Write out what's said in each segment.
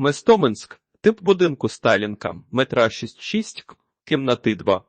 Местоменськ, тип будинку Сталінка, метра 6,6, кімнати 2.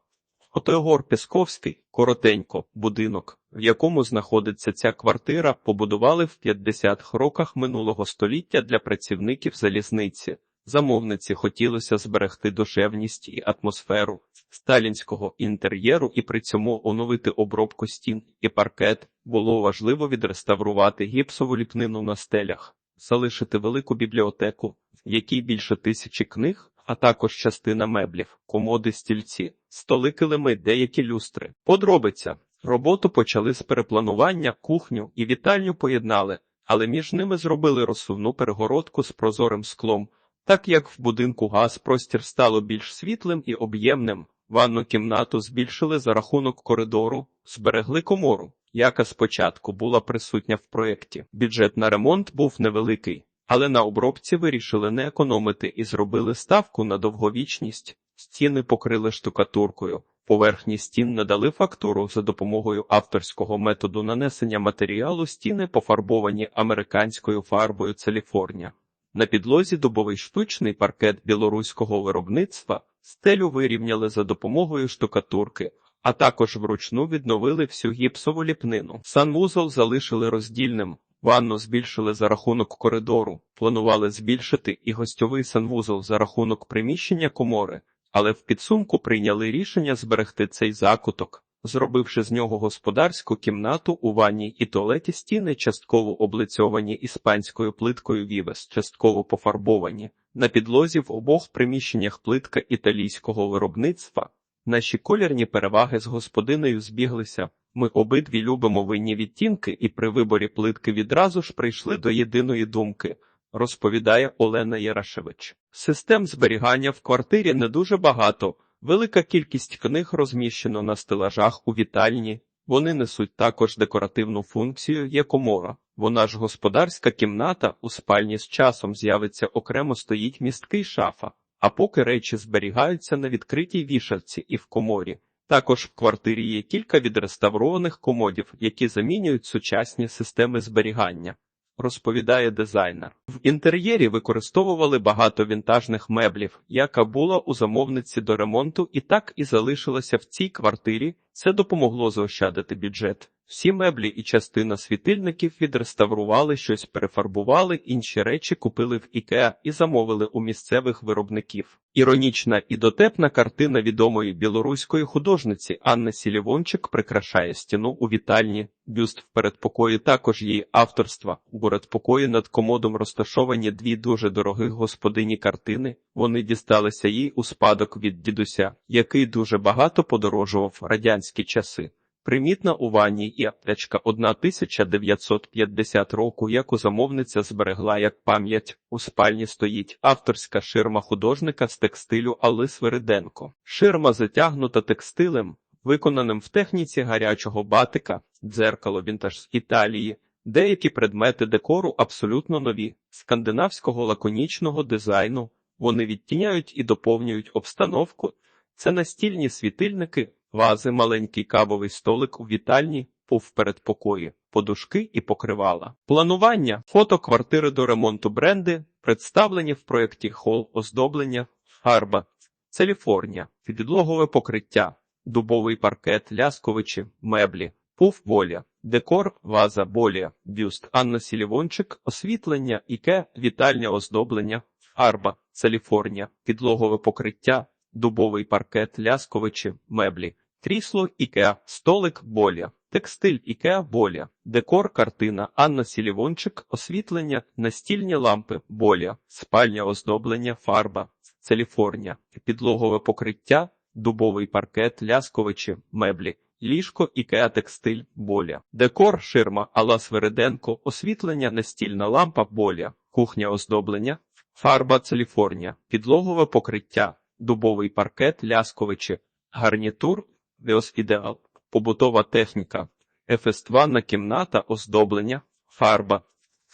Отогор Пісковський, коротенько, будинок, в якому знаходиться ця квартира, побудували в 50-х роках минулого століття для працівників залізниці. Замовниці хотілося зберегти душевність і атмосферу сталінського інтер'єру і при цьому оновити обробку стін і паркет. Було важливо відреставрувати гіпсову ліпнину на стелях, залишити велику бібліотеку, в якій більше тисячі книг, а також частина меблів, комоди, стільці, столи, килими, деякі люстри. Подробиця. Роботу почали з перепланування, кухню і вітальню поєднали, але між ними зробили розсувну перегородку з прозорим склом. Так як в будинку газ простір стало більш світлим і об'ємним, ванну кімнату збільшили за рахунок коридору, зберегли комору, яка спочатку була присутня в проєкті. Бюджет на ремонт був невеликий, але на обробці вирішили не економити і зробили ставку на довговічність. Стіни покрили штукатуркою. Поверхні стін надали фактуру за допомогою авторського методу нанесення матеріалу стіни пофарбовані американською фарбою Целіфорнія. На підлозі дубовий штучний паркет білоруського виробництва, стелю вирівняли за допомогою штукатурки, а також вручну відновили всю гіпсову ліпнину. Санвузол залишили роздільним, ванну збільшили за рахунок коридору, планували збільшити і гостьовий санвузол за рахунок приміщення комори, але в підсумку прийняли рішення зберегти цей закуток. Зробивши з нього господарську кімнату у ванній і туалеті стіни частково облицьовані іспанською плиткою Вівес, частково пофарбовані. На підлозі в обох приміщеннях плитка італійського виробництва. Наші колірні переваги з господинею збіглися. Ми обидві любимо винні відтінки і при виборі плитки відразу ж прийшли до єдиної думки, розповідає Олена Ярашевич. Систем зберігання в квартирі не дуже багато. Велика кількість книг розміщено на стелажах у вітальні. Вони несуть також декоративну функцію є комора. Вона ж господарська кімната у спальні з часом з'явиться окремо стоїть місткий шафа, а поки речі зберігаються на відкритій вішалці і в коморі. Також в квартирі є кілька відреставрованих комодів, які замінюють сучасні системи зберігання. Розповідає дизайнер. В інтер'єрі використовували багато вінтажних меблів, яка була у замовниці до ремонту і так і залишилася в цій квартирі. Це допомогло заощадити бюджет. Всі меблі і частина світильників відреставрували, щось перефарбували, інші речі купили в Ікеа і замовили у місцевих виробників. Іронічна і дотепна картина відомої білоруської художниці Анни Сілівончик прикрашає стіну у вітальні. Бюст в передпокої також її авторства. У передпокої над комодом розташовані дві дуже дорогих господині картини. Вони дісталися їй у спадок від дідуся, який дуже багато подорожував радянські часи. Примітна у ванні і аптечка 1950 року, яку замовниця зберегла як пам'ять. У спальні стоїть авторська ширма художника з текстилю Алли Свириденко. Ширма затягнута текстилем, виконаним в техніці гарячого батика, дзеркало вінтаж з Італії. Деякі предмети декору абсолютно нові, скандинавського лаконічного дизайну. Вони відтіняють і доповнюють обстановку. Це настільні світильники, вази, маленький кавовий столик у вітальні, пуф передпокої, подушки і покривала. Планування, фото квартири до ремонту бренди, представлені в проєкті хол оздоблення, фарба, Целіфорнія, підлогове покриття, дубовий паркет, лясковичі, меблі, пуф воля, декор, ваза, болія, бюст, Анна Сілівончик, освітлення, іке, вітальня оздоблення, фарба, Целіфорнія, підлогове покриття, дубовий паркет, лясковичі, меблі, крісло Ікеа, столик Боля, текстиль Ікеа Боля, декор картина Анна Сілівончик, освітлення, настільні лампи Боля, спальня оздоблення, фарба, Целіфорнія, підлогове покриття, дубовий паркет, лясковичі, меблі. Ліжко Ікеа текстиль Боля, декор ширма Алла Свериденко, освітлення настільна лампа Боля, кухня оздоблення, фарба Целіфорнія, підлогове покриття, дубовий паркет, лясковичі, гарнітур, Віос побутова техніка, ефестванна кімната, оздоблення, фарба,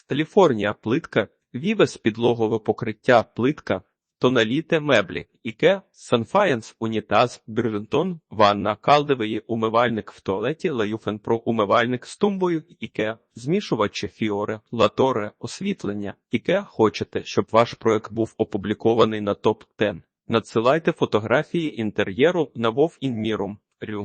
Каліфорнія плитка, Вівес підлогове покриття, плитка, Тоналіте меблі, Іке, Санфаєнс, унітаз, Берлінтон, ванна, калдовий умивальник в туалеті, Лаюфен Про умивальник з тумбою, Іке, змішувачі Фіоре, Латоре, освітлення, Іке, хочете, щоб ваш проект був опублікований на топ 10 Надсилайте фотографії інтер'єру на. Рю.